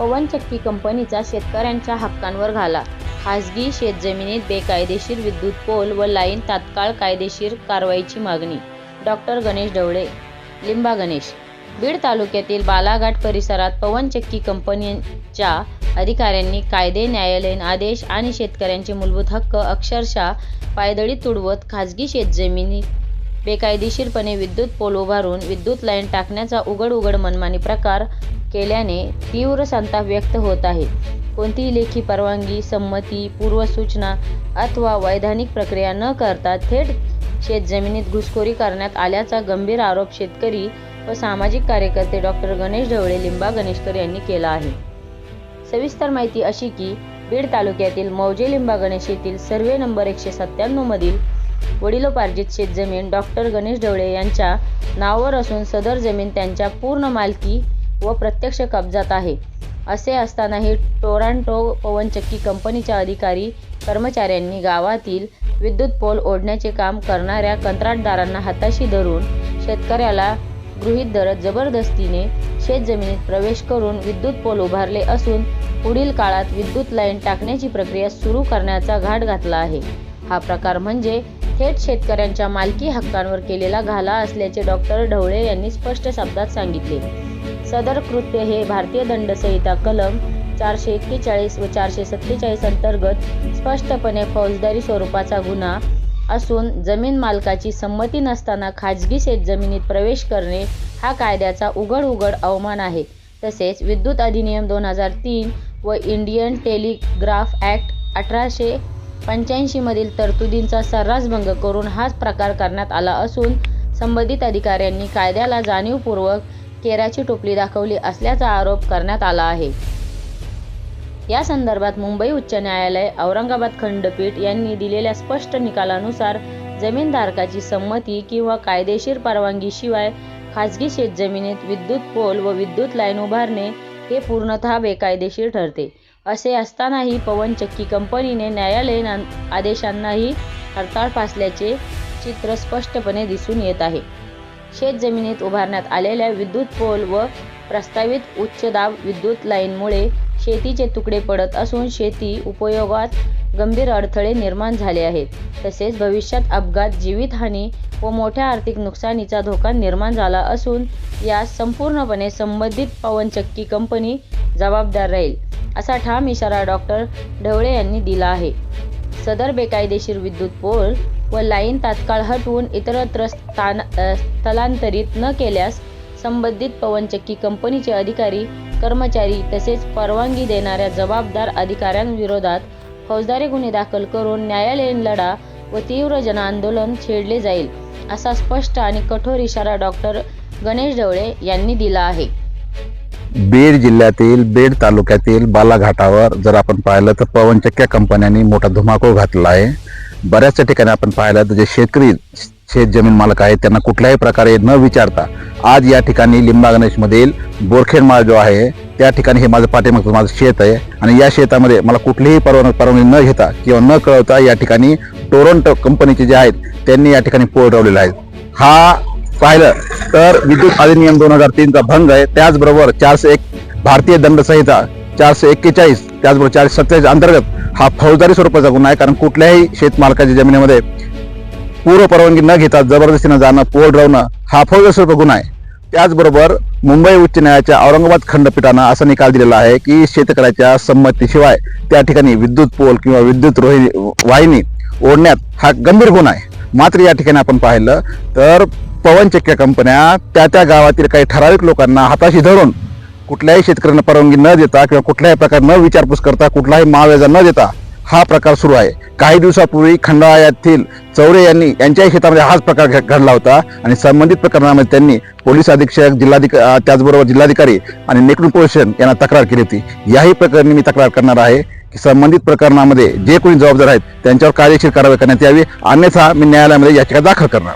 पवनचक्की कंपनीचा शेतकऱ्यांच्या हक्कांवर घाला. खासगी शेतजमिनीत बेकायदेशीर विद्युत पोल व लाईन तात्काळ कायदेशीर कारवाईची मागणी. डॉक्टर गणेश ढवळे लिंबा गणेश. बीड तालुक्यातील बालाघाट परिसरात पवनचक्की कंपनीच्या अधिकाऱ्यांनी कायदे न्यायालयीन आदेश आणि शेतकऱ्यांचे मूलभूत हक्क अक्षरशः पायदळी तुडवत खाजगी शेतजमिनी बेकायदेशीरपणे विद्युत पोल उभारून विद्युत लाईन टाकण्याचा उघड उघड मनमानी प्रकार केल्याने तीव्र संताप व्यक्त होत आहे. कोणतीही लेखी परवानगी संमती पूर्वसूचना अथवा वैधानिक प्रक्रिया न करता थेट शेतजमिनीत घुसखोरी करण्यात आल्याचा गंभीर आरोप शेतकरी व सामाजिक कार्यकर्ते डॉक्टर गणेश ढवळे लिंबा गणेशकर यांनी केला आहे. सविस्तर माहिती अशी की बीड तालुक्यातील मौजे लिंबा गणेश येथील सर्वे नंबर एकशे सत्त्याण्णव मधील वडिलोपार्जित शेतजमीन डॉक्टर गणेश ढवळे यांच्या नावावर असून सदर जमीन त्यांच्या पूर्ण मालकी व प्रत्यक्ष कब्जात आहे. असे असतानाही टोरांटो पवनचक्की कंपनीच्या अधिकारी कर्मचाऱ्यांनी गावातील विद्युत पोल ओढण्याचे काम करणाऱ्या कंत्राटदारांना हाताशी धरून शेतकऱ्याला गृहीत धरत जबरदस्तीने शेतजमिनीत प्रवेश करून विद्युत पोल उभारले असून पुढील काळात विद्युत लाईन टाकण्याची प्रक्रिया सुरू करण्याचा घाट घातला आहे. हा प्रकार म्हणजे थेट शेतकऱ्यांच्या मालकी हक्कांवर केलेला घाला असल्याचे डॉक्टर ढवळे यांनी स्पष्ट शब्दात सांगितले. सदर कृत्य हे भारतीय दंड संहिता कलम चारशे एक्केचाळीस व चारशे सत्तेचाळीस अंतर्गत स्पष्टपणे फौजदारी स्वरूपाचा गुन्हा असून जमीन मालकाची संमती नसताना खाजगी शेतजमिनीत प्रवेश करणे हा कायद्याचा उघड उघड अवमान आहे. तसेच विद्युत अधिनियम दोन हजार तीन व इंडियन टेलिग्राफ ॲक्ट अठराशे पंच्याऐंशीमधील तरतुदींचा सर्रास भंग करून हाच प्रकार करण्यात आला असून संबंधित अधिकाऱ्यांनी कायद्याला जाणीवपूर्वक केराची टोपली दाखवली असल्याचा आरोप करण्यात आला आहे. या संदर्भात मुंबई उच्च न्यायालय औरंगाबाद खंडपीठ यांनी दिलेल्या स्पष्ट निकालानुसार जमीनधारकाची संमती किंवा कायदेशीर परवानगीशिवाय खाजगी शेतजमिनीत विद्युत पोल व विद्युत लाईन उभारणे हे पूर्णतः बेकायदेशीर ठरते. असे असतानाही पवनचक्की कंपनीने न्यायालयीन आदेशांनाही हरताळ फासल्याचे चित्र स्पष्टपणे दिसून येत आहे. शेतजमिनीत उभारण्यात आलेल्या विद्युत पोल व प्रस्तावित उच्च दाब विद्युत लाईनमुळे शेतीचे तुकडे पडत असून शेती उपयोगात गंभीर अडथळे निर्माण झाले आहेत. तसेच भविष्यात अपघात जीवितहानी व मोठ्या आर्थिक नुकसानीचा धोका निर्माण झाला असून यास संपूर्णपणे संबंधित पवनचक्की कंपनी जबाबदार राहील असा ठाम इशारा डॉक्टर ढवळे यांनी दिला आहे. सदर बेकायदेशीर विद्युत पोल व लाईन तात्काळ हटवून इतरत्र स्थान स्थलांतरित न केल्यास संबंधित पवनचक्की कंपनीचे अधिकारी कर्मचारी तसेच परवानगी देणाऱ्या जबाबदार अधिकाऱ्यांविरोधात फौजदारी गुन्हे दाखल करून न्यायालयीन लढा व तीव्र जनआंदोलन छेडले जाईल असा स्पष्ट आणि कठोर इशारा डॉक्टर गणेश ढवळे यांनी दिला आहे. बीड जिल्ह्यातील बीड तालुक्यातील बालाघाटावर जर आपण पाहिलं तर पवनचक्क्या कंपन्यांनी मोठा धुमाकूळ घातला आहे. बऱ्याचशा ठिकाणी आपण पाहिलं तर जे शेतकरी शेत जमीन मालक आहेत त्यांना कुठल्याही प्रकारे न विचारता आज या ठिकाणी लिंबा गणेशमधील बोरखेड माळ जो आहे त्या ठिकाणी हे माझं पाठीमागचं माझं शेत आहे. आणि या शेतामध्ये मला कुठलीही परवान परवानगी न घेता किंवा न कळवता या ठिकाणी टोरंटो कंपनीचे जे आहेत त्यांनी या ठिकाणी पोळ लावलेला आहे. हा पाहिलं तर विद्युत अधिनियम दोन हजार तीनचा भंग आहे. त्याचबरोबर चारशे एक भारतीय दंड संहिता चारशे एक्केचाळीस त्याचबरोबर चारशे सत्तेचाळीस अंतर्गत हा फौजदारी स्वरूपाचा गुन्हा आहे. कारण कुठल्याही शेतमालकाच्या जमिनीमध्ये पूर्व परवानगी न घेता जबरदस्तीनं जाणं पोल रावणं हा फौजदारी स्वरूप गुन्हा आहे. त्याचबरोबर मुंबई उच्च न्यायालयाच्या औरंगाबाद खंडपीठानं असा निकाल दिलेला आहे की शेतकऱ्याच्या संमतीशिवाय त्या ठिकाणी विद्युत पोल किंवा विद्युत रोहिणी वाहिनी ओढण्यात हा गंभीर गुन्हा आहे. मात्र या ठिकाणी आपण पाहिलं तर पवनचक्क्या कंपन्या त्या त्या गावातील काही ठराविक लोकांना हाताशी धरून कुठल्याही शेतकऱ्यांना परवानगी न देता किंवा कुठल्याही प्रकार न विचारपूस करता कुठलाही महाव्याजा न देता हा प्रकार सुरू आहे. काही दिवसापूर्वी खंडाळा येथील चौरे यांनी यांच्याही शेतामध्ये हाच प्रकार घडला होता आणि संबंधित प्रकरणामध्ये त्यांनी पोलीस अधीक्षक जिल्हाधिक त्याचबरोबर जिल्हाधिकारी आणि नेकडून पोलीस यांना तक्रार केली होती. याही प्रकरणी मी तक्रार करणार आहे की संबंधित प्रकरणामध्ये जे कोणी जबाबदार आहेत त्यांच्यावर कायदेशीर कारवाई करण्यात यावी. अन्यथा मी न्यायालयामध्ये याचिका दाखल करणार.